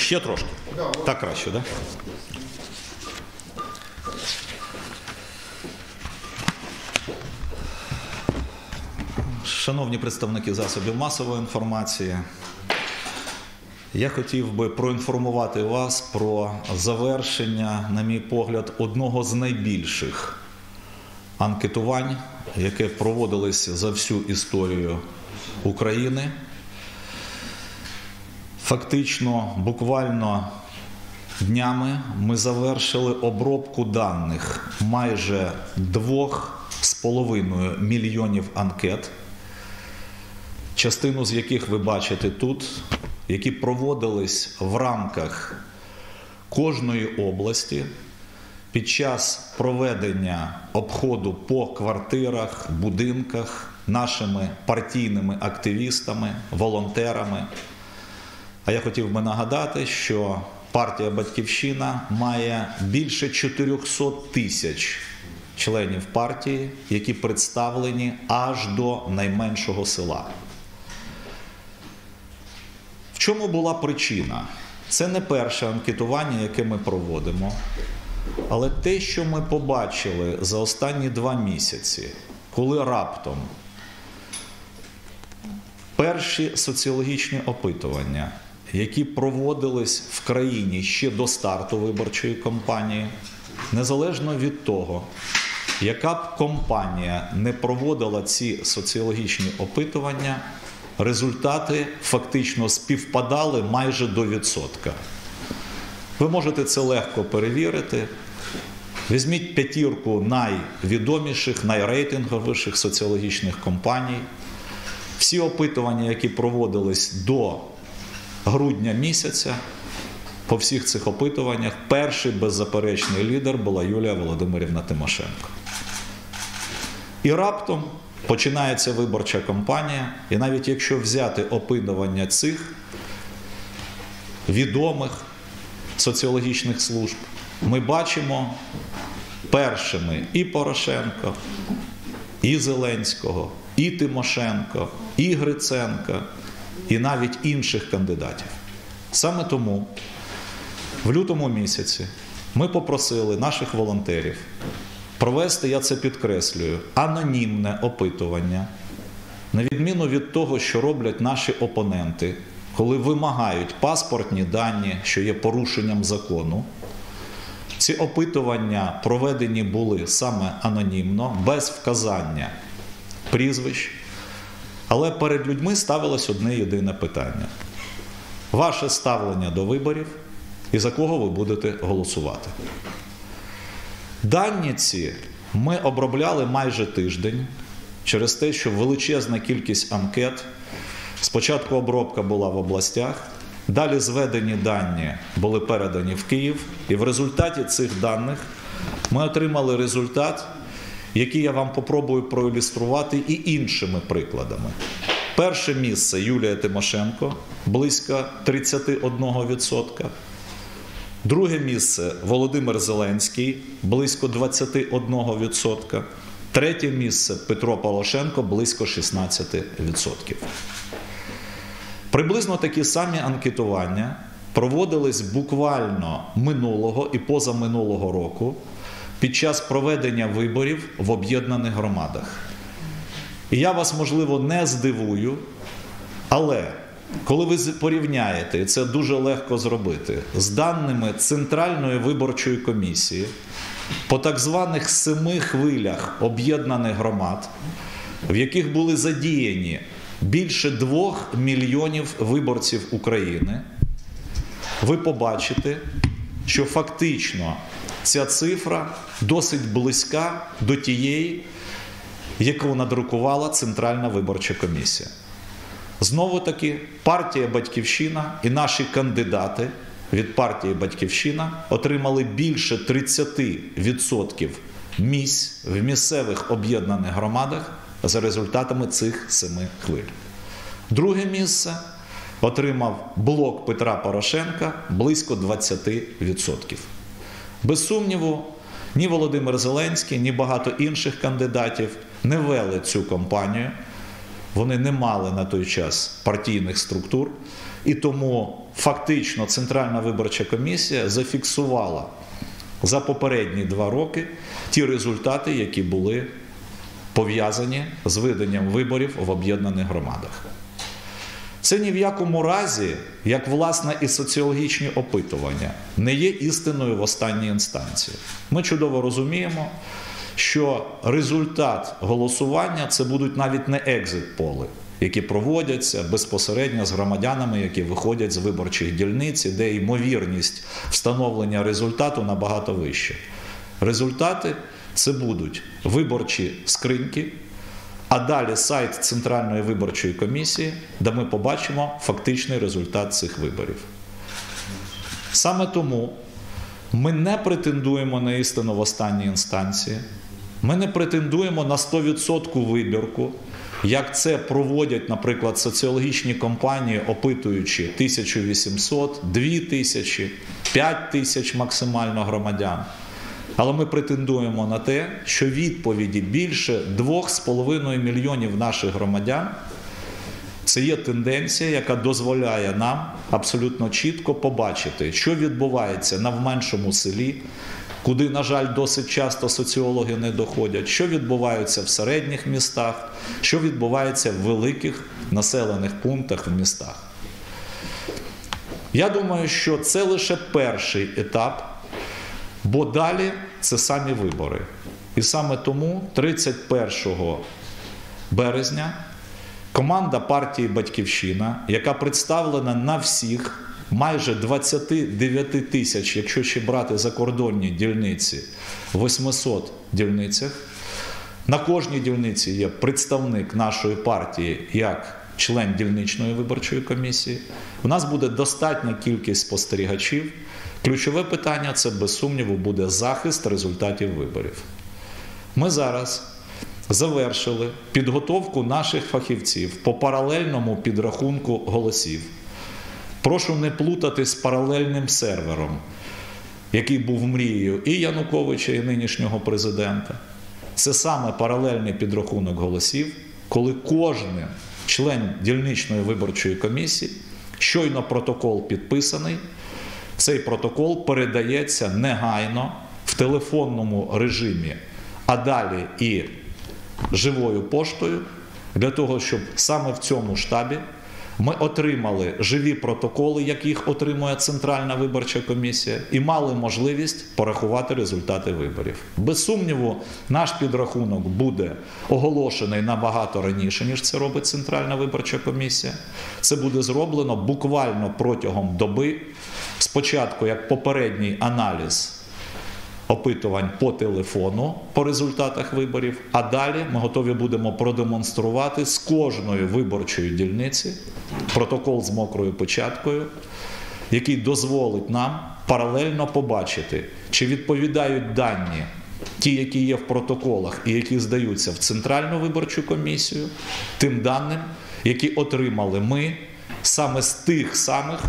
Ще трошки. Так краще, так? Шановні представники засобів масової інформації, я хотів би проінформувати вас про завершення, на мій погляд, одного з найбільших анкетувань, яке проводилось за всю історію України. Фактично, буквально днями ми завершили обробку даних майже двох з половиною мільйонів анкет, частину з яких ви бачите тут, які проводились в рамках кожної області під час проведення обходу по квартирах, будинках нашими партійними активістами, волонтерами. А я хотів би нагадати, що партія Батьківщина має більше 400 тисяч членів партії, які представлені аж до найменшого села. В чому була причина? Це не перше анкетування, яке ми проводимо. Але те, що ми побачили за останні два місяці, коли раптом перші соціологічні опитування, які проводились в країні ще до старту виборчої кампанії, незалежно від того, яка б компанія не проводила ці соціологічні опитування, результати фактично співпадали майже до відсотка. Ви можете це легко перевірити. Візьміть п'ятірку найвідоміших, найрейтинговіших соціологічних компаній. Всі опитування, які проводились до грудня місяця, по всіх цих опитуваннях, перший беззаперечний лідер була Юлія Володимирівна Тимошенко. І раптом починається виборча кампанія, і навіть якщо взяти опитування цих відомих соціологічних служб, ми бачимо першими і Порошенко, і Зеленського, і Тимошенко, і Гриценка, і навіть інших кандидатів. Саме тому в лютому місяці ми попросили наших волонтерів провести, я це підкреслюю, анонімне опитування, на відміну від того, що роблять наші опоненти, коли вимагають паспортні дані, що є порушенням закону. Ці опитування проведені були саме анонімно, без вказання прізвищ. Але перед людьми ставилось одне єдине питання: ваше ставлення до виборів і за кого ви будете голосувати. Дані ці ми обробляли майже тиждень через те, що величезна кількість анкет. Спочатку обробка була в областях, далі зведені дані були передані в Київ, і в результаті цих даних ми отримали результат, який я вам попробую проілюструвати і іншими прикладами. Перше місце Юлія Тимошенко близько 31%. Друге місце Володимир Зеленський близько 21%. Третє місце Петро Порошенко близько 16%. Приблизно такі самі анкетування проводились буквально минулого і позаминулого року під час проведення виборів в об'єднаних громадах. І я вас, можливо, не здивую, але коли ви порівняєте, і це дуже легко зробити, з даними Центральної виборчої комісії по так званих семи хвилях об'єднаних громад, в яких були задіяні більше двох мільйонів виборців України, ви побачите, що фактично ця цифра досить близька до тієї, яку надрукувала Центральна виборча комісія. Знову таки, партія Батьківщина і наші кандидати від партії Батьківщина отримали більше 30% місць в місцевих об'єднаних громадах за результатами цих семи хвиль. Друге місце отримав блок Петра Порошенка близько 20%. Без сумніву, ні Володимир Зеленський, ні багато інших кандидатів не вели цю кампанію. Вони не мали на той час партійних структур. І тому фактично Центральна виборча комісія зафіксувала за попередні два роки ті результати, які були пов'язані з виданням виборів в об'єднаних громадах. Це ні в якому разі, як власне і соціологічні опитування, не є істиною в останній інстанції. Ми чудово розуміємо, що результат голосування це будуть навіть не екзит-поли, які проводяться безпосередньо з громадянами, які виходять з виборчих дільниць, де ймовірність встановлення результату набагато вища. Результати це будуть виборчі скриньки. А далі сайт Центральної виборчої комісії, де ми побачимо фактичний результат цих виборів. Саме тому ми не претендуємо на істину в останній інстанції, ми не претендуємо на 100% вибірку, як це проводять, наприклад, соціологічні компанії, опитуючи 1800, 2000, 5000 максимально громадян. Але ми претендуємо на те, що відповіді більше 2,5 мільйонів наших громадян це є тенденція, яка дозволяє нам абсолютно чітко побачити, що відбувається на меншому селі, куди, на жаль, досить часто соціологи не доходять, що відбувається в середніх містах, що відбувається в великих населених пунктах в містах. Я думаю, що це лише перший етап. Бо далі це самі вибори. І саме тому 31 березня команда партії Батьківщина, яка представлена на всіх майже 29 тисяч, якщо ще брати закордонні дільниці, 800 дільницях, на кожній дільниці є представник нашої партії як член дільничної виборчої комісії. У нас буде достатня кількість спостерігачів. Ключове питання це, без сумніву, буде захист результатів виборів. Ми зараз завершили підготовку наших фахівців по паралельному підрахунку голосів. Прошу не плутати з паралельним сервером, який був мрією і Януковича, і нинішнього президента. Це саме паралельний підрахунок голосів, коли кожен член дільничної виборчої комісії, щойно протокол підписаний. Цей протокол передається негайно в телефонному режимі, а далі і живою поштою, для того, щоб саме в цьому штабі ми отримали живі протоколи, яких отримує Центральна виборча комісія, і мали можливість порахувати результати виборів. Без сумніву, наш підрахунок буде оголошений набагато раніше, ніж це робить Центральна виборча комісія. Це буде зроблено буквально протягом доби. Спочатку як попередній аналіз опитувань по телефону по результатах виборів, а далі ми готові будемо продемонструвати з кожної виборчої дільниці протокол з мокрою печаткою, який дозволить нам паралельно побачити, чи відповідають дані. Ті, які є в протоколах і які здаються в Центральну виборчу комісію, тим даним, які отримали ми саме з тих самих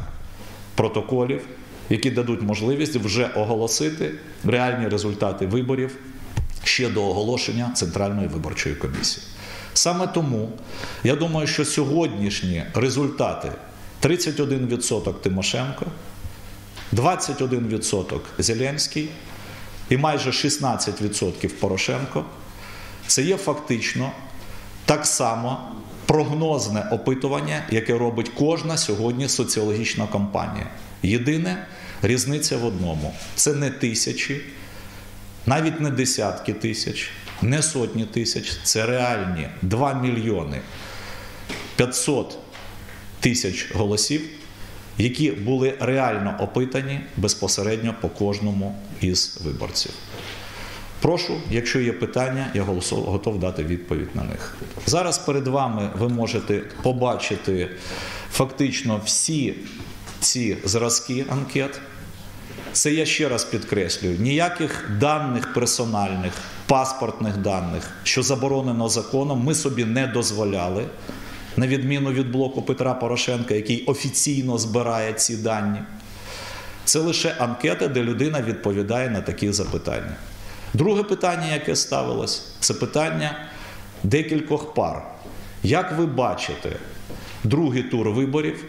протоколів, які дадуть можливість вже оголосити реальні результати виборів ще до оголошення Центральної виборчої комісії. Саме тому я думаю, що сьогоднішні результати 31% Тимошенко, 21% Зеленський і майже 16% Порошенко це є фактично так само прогнозне опитування, яке робить кожна сьогодні соціологічна кампанія. Єдине різниця в одному: це не тисячі, навіть не десятки тисяч, не сотні тисяч, це реальні 2 мільйони 500 тисяч голосів, які були реально опитані безпосередньо по кожному із виборців. Прошу, якщо є питання, я готов дати відповідь на них. Зараз перед вами ви можете побачити фактично всі ці зразки анкет. Це я ще раз підкреслюю: ніяких даних персональних, паспортних даних, що заборонено законом, ми собі не дозволяли, на відміну від блоку Петра Порошенка, який офіційно збирає ці дані. Це лише анкета, де людина відповідає на такі запитання. Друге питання, яке ставилось, це питання декількох пар. Як ви бачите другий тур виборів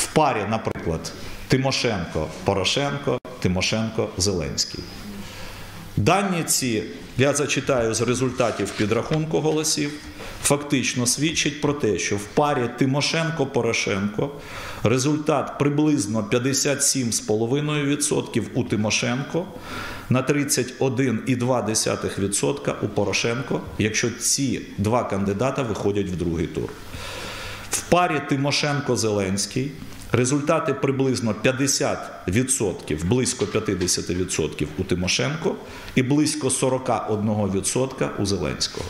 в парі, наприклад, Тимошенко Порошенко, Тимошенко Зеленський. Дані ці я зачитаю з результатів підрахунку голосів. Фактично свідчить про те, що в парі Тимошенко-Порошенко результат приблизно 57,5% у Тимошенко на 31,2% у Порошенко, якщо ці два кандидата виходять в другий тур. В парі Тимошенко-Зеленський результати приблизно 50%, близько 50% у Тимошенко і близько 41% у Зеленського.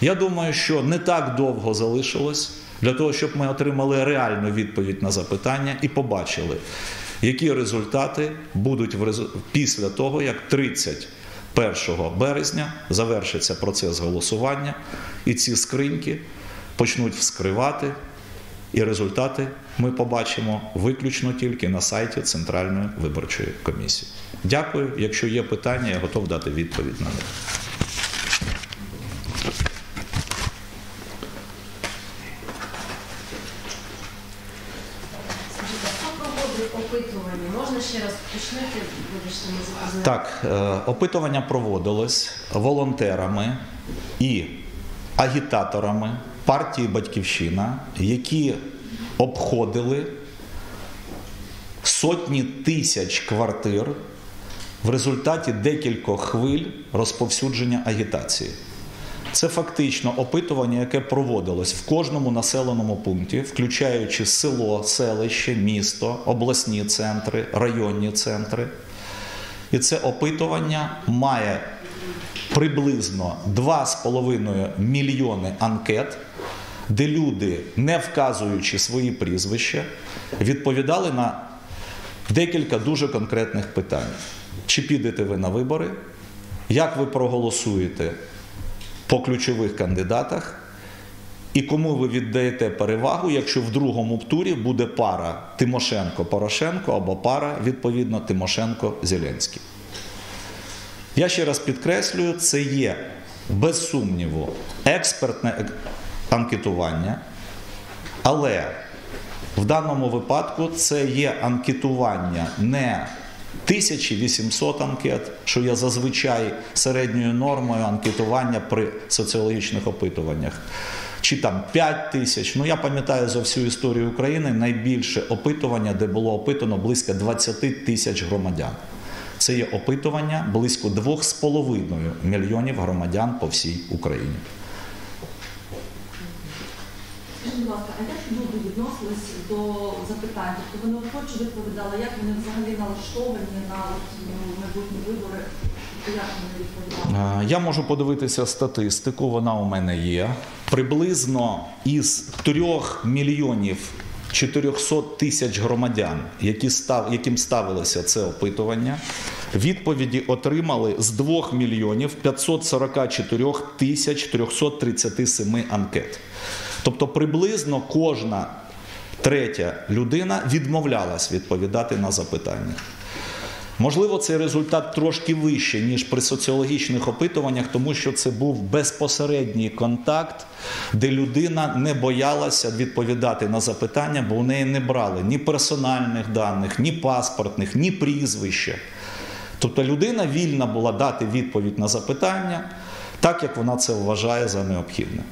Я думаю, що не так довго залишилось для того, щоб ми отримали реальну відповідь на запитання і побачили, які результати будуть після того, як 31 березня завершиться процес голосування, і ці скриньки почнуть вскривати. І результати ми побачимо виключно тільки на сайті Центральної виборчої комісії. Дякую. Якщо є питання, я готов дати відповідь на них. Так, е, опитування проводилось волонтерами і агітаторами партії Батьківщина, які обходили сотні тисяч квартир в результаті декількох хвиль розповсюдження агітації. Це фактично опитування, яке проводилось в кожному населеному пункті, включаючи село, селище, місто, обласні центри, районні центри. І це опитування має приблизно 2,5 мільйони анкет, де люди, не вказуючи свої прізвища, відповідали на декілька дуже конкретних питань. Чи підете ви на вибори? Як ви проголосуєте по ключових кандидатах? І кому ви віддаєте перевагу, якщо в другому турі буде пара Тимошенко-Порошенко або пара, відповідно, Тимошенко-Зеленський? Я ще раз підкреслюю, це є без сумніву експертне анкетування, але в даному випадку це є анкетування не 1800 анкет, що є зазвичай середньою нормою анкетування при соціологічних опитуваннях. Чи там 5 тисяч. Ну я пам'ятаю за всю історію України найбільше опитування, де було опитано близько 20 тисяч громадян. Це є опитування близько 2,5 мільйонів громадян по всій Україні. Скажіть, будь ласка, а як люди відносились до запитань? Тобто вони охоче відповідали, як вони взагалі налаштовані на ну, майбутні вибори? Тобто як вони відповідали? Я можу подивитися статистику, вона у мене є. Приблизно із трьох мільйонів 400 тисяч громадян, які став, яким ставилося це опитування, відповіді отримали з 2 мільйонів 544 тисяч 337 анкет. Тобто приблизно кожна третя людина відмовлялась відповідати на запитання. Можливо, цей результат трошки вищий, ніж при соціологічних опитуваннях, тому що це був безпосередній контакт, де людина не боялася відповідати на запитання, бо у неї не брали ні персональних даних, ні паспортних, ні прізвища. Тобто людина вільна була дати відповідь на запитання, так як вона це вважає за необхідне.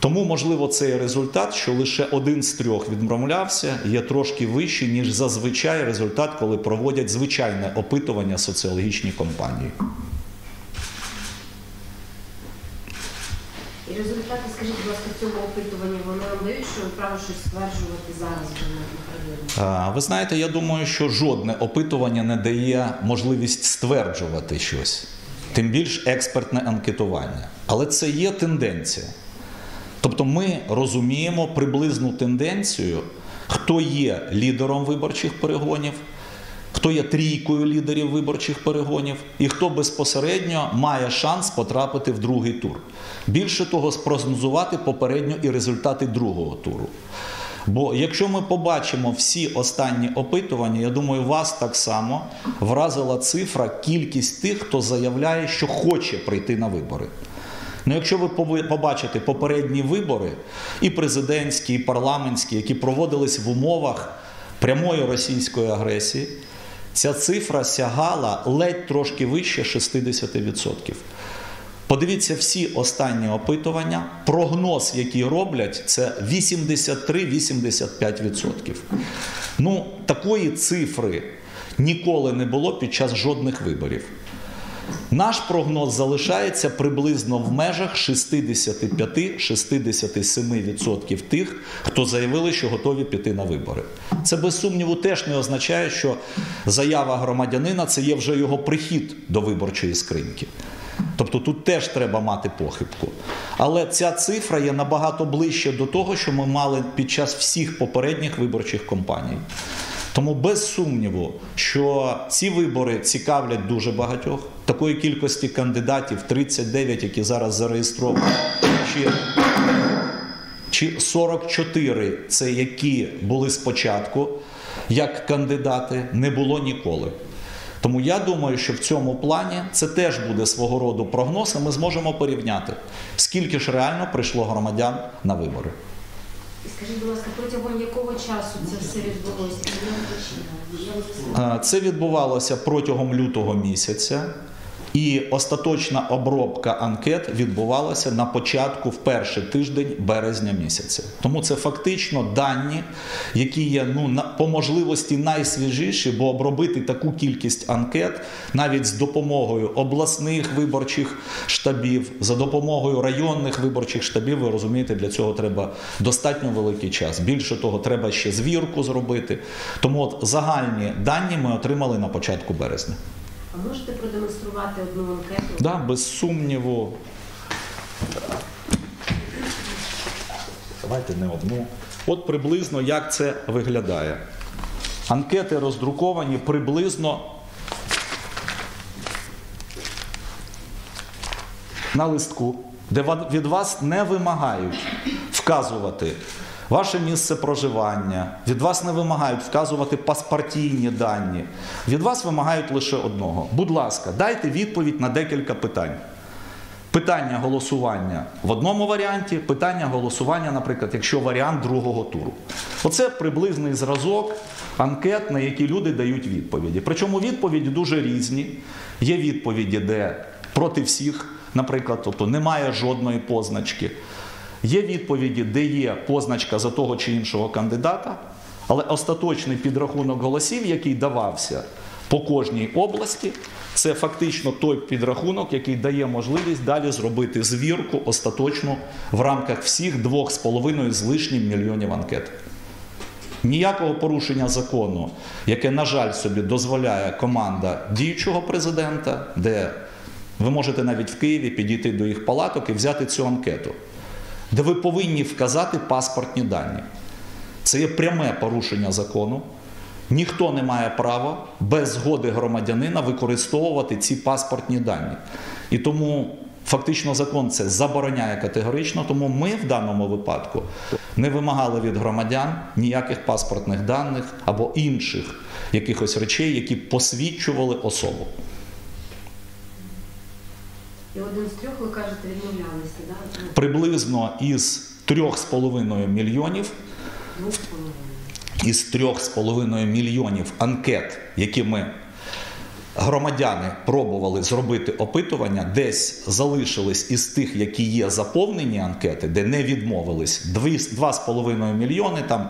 Тому, можливо, цей результат, що лише один з трьох відмовлявся, є трошки вищий, ніж зазвичай результат, коли проводять звичайне опитування соціологічні компанії. І результати, скажіть, будь ласка, цього опитування, вони вам дають, що ви право щось стверджувати зараз, наприклад? А, Ви знаєте, я думаю, що жодне опитування не дає можливість стверджувати щось, тим більш експертне анкетування. Але це є тенденція. Тобто ми розуміємо приблизну тенденцію, хто є лідером виборчих перегонів, хто є трійкою лідерів виборчих перегонів, і хто безпосередньо має шанс потрапити в другий тур. Більше того, спрогнозувати попередньо і результати другого туру. Бо якщо ми побачимо всі останні опитування, я думаю, вас так само вразила цифра кількість тих, хто заявляє, що хоче прийти на вибори. Ну, якщо ви побачите попередні вибори, і президентські, і парламентські, які проводились в умовах прямої російської агресії, ця цифра сягала ледь трошки вище 60%. Подивіться всі останні опитування. Прогноз, який роблять, це 83-85%. Ну, такої цифри ніколи не було під час жодних виборів. Наш прогноз залишається приблизно в межах 65-67% тих, хто заявили, що готові піти на вибори. Це без сумніву теж не означає, що заява громадянина це є вже його прихід до виборчої скриньки. Тобто тут теж треба мати похибку. Але ця цифра є набагато ближче до того, що ми мали під час всіх попередніх виборчих кампаній. Тому без сумніву, що ці вибори цікавлять дуже багатьох. Такої кількості кандидатів 39, які зараз зареєстровані, чи, чи 44, це які були спочатку як кандидати, не було ніколи. Тому я думаю, що в цьому плані це теж буде свого роду прогноз, і ми зможемо порівняти, скільки ж реально прийшло громадян на вибори. Скажіть, будь ласка, протягом якого часу це все відбулося? Це відбувалося протягом лютого місяця, і остаточна обробка анкет відбувалася на початку в перший тиждень березня місяця. Тому це фактично дані, які є ну на по можливості найсвіжіші, бо обробити таку кількість анкет навіть з допомогою обласних виборчих штабів, за допомогою районних виборчих штабів, ви розумієте, для цього треба достатньо великий час. Більше того, треба ще звірку зробити. Тому от загальні дані ми отримали на початку березня. А можете продемонструвати одну анкету? Да, без сумніву. Давайте не одну. От приблизно як це виглядає. Анкети роздруковані приблизно на листку, де від вас не вимагають вказувати ваше місце проживання, від вас не вимагають вказувати паспортійні дані. Від вас вимагають лише одного. Будь ласка, дайте відповідь на декілька питань. Питання голосування в одному варіанті, питання голосування, наприклад, якщо варіант другого туру. Оце приблизний зразок анкет, на які люди дають відповіді. Причому відповіді дуже різні. Є відповіді, де проти всіх, наприклад, тобто немає жодної позначки. Є відповіді, де є позначка за того чи іншого кандидата, але остаточний підрахунок голосів, який давався по кожній області, це фактично той підрахунок, який дає можливість далі зробити звірку остаточну в рамках всіх 2,5 з лишнім мільйонів анкет. Ніякого порушення закону, яке, на жаль, собі дозволяє команда діючого президента, де ви можете навіть в Києві підійти до їх палаток і взяти цю анкету, де ви повинні вказати паспортні дані. Це є пряме порушення закону. Ніхто не має права без згоди громадянина використовувати ці паспортні дані. І тому фактично закон це забороняє категорично, тому ми в даному випадку не вимагали від громадян ніяких паспортних даних або інших якихось речей, які посвідчували особу. І один з трьох, ви кажете, відмовлялися? Ну, Приблизно із 3,5 мільйонів Двох з половиною. із 3,5 мільйонів анкет, які ми громадяни пробували зробити опитування, десь залишились із тих, які є заповнені анкети, де не відмовились, дві- 2,5 мільйони там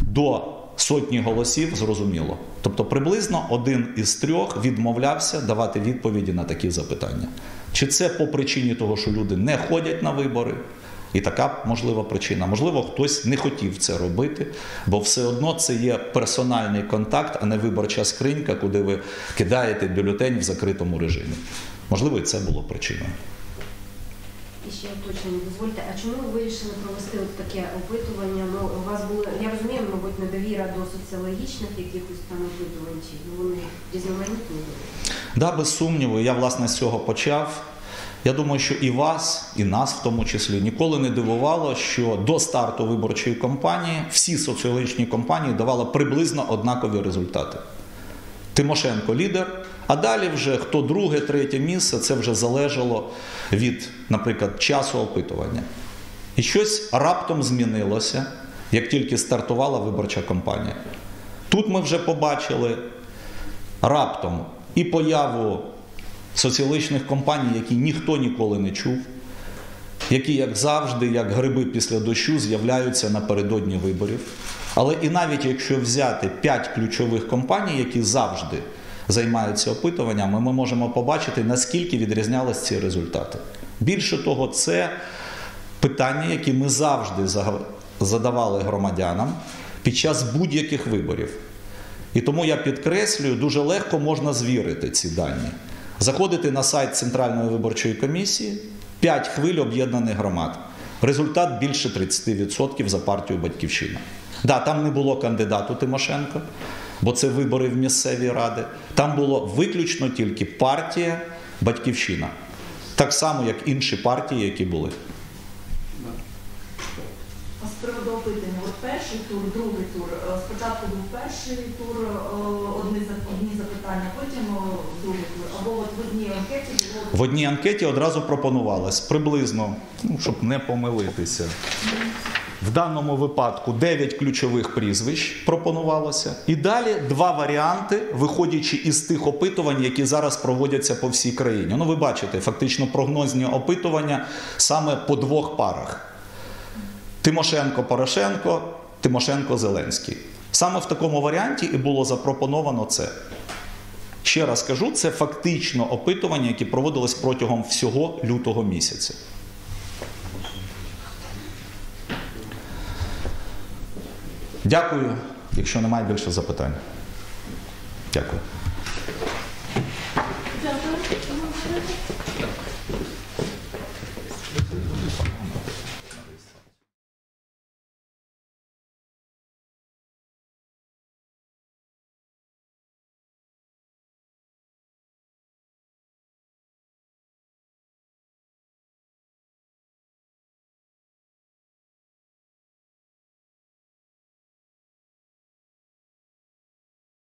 до сотні голосів, зрозуміло. Тобто приблизно один із трьох відмовлявся давати відповіді на такі запитання. Чи це по причині того, що люди не ходять на вибори? І така можлива причина. Можливо, хтось не хотів це робити, бо все одно це є персональний контакт, а не виборча скринька, куди ви кидаєте бюлетень в закритому режимі. Можливо, і це було причиною. І ще уточнення, дозвольте, а чому ви вирішили провести от таке опитування? Ну, у вас було, я розумію, недовіра до соціологічних якихось там опитувань, чи ну, вони різноманітні були? Да, без сумніву, я власне з цього почав. Я думаю, що і вас, і нас в тому числі ніколи не дивувало, що до старту виборчої кампанії всі соціологічні кампанії давали приблизно однакові результати. Тимошенко лідер, А далі вже хто друге, третє місце, це вже залежало від, наприклад, часу опитування. І щось раптом змінилося, як тільки стартувала виборча кампанія. Тут ми вже побачили раптом і появу соціологічних компаній, які ніхто ніколи не чув, які, як завжди, як гриби після дощу, з'являються напередодні виборів. Але і навіть якщо взяти п'ять ключових компаній, які завжди займаються опитуваннями, ми можемо побачити, наскільки відрізнялись ці результати. Більше того, це питання, які ми завжди задавали громадянам під час будь-яких виборів. І тому я підкреслюю, дуже легко можна звірити ці дані. Заходити на сайт Центральної виборчої комісії, 5 хвиль об'єднаних громад. Результат більше 30% за партію Батьківщина. Да, там не було кандидату Тимошенко, бо це вибори в місцеві ради. Там було виключно тільки партія Батьківщина. Так само, як інші партії, які були. З от перший тур, другий тур. Е, Спочатку був перший тур, е, одні, запитання, потім е, другий тур. Або от в одній анкеті В одній анкеті одразу пропонувалось приблизно, ну, щоб не помилитися. В даному випадку 9 ключових прізвищ пропонувалося. І далі два варіанти, виходячи із тих опитувань, які зараз проводяться по всій країні. Ну, ви бачите, фактично прогнозні опитування саме по двох парах: Тимошенко Порошенко, Тимошенко Зеленський. Саме в такому варіанті і було запропоновано це. Ще раз кажу, це фактично опитування, які проводились протягом всього лютого місяця. Дякую, якщо немає більше запитань. Дякую.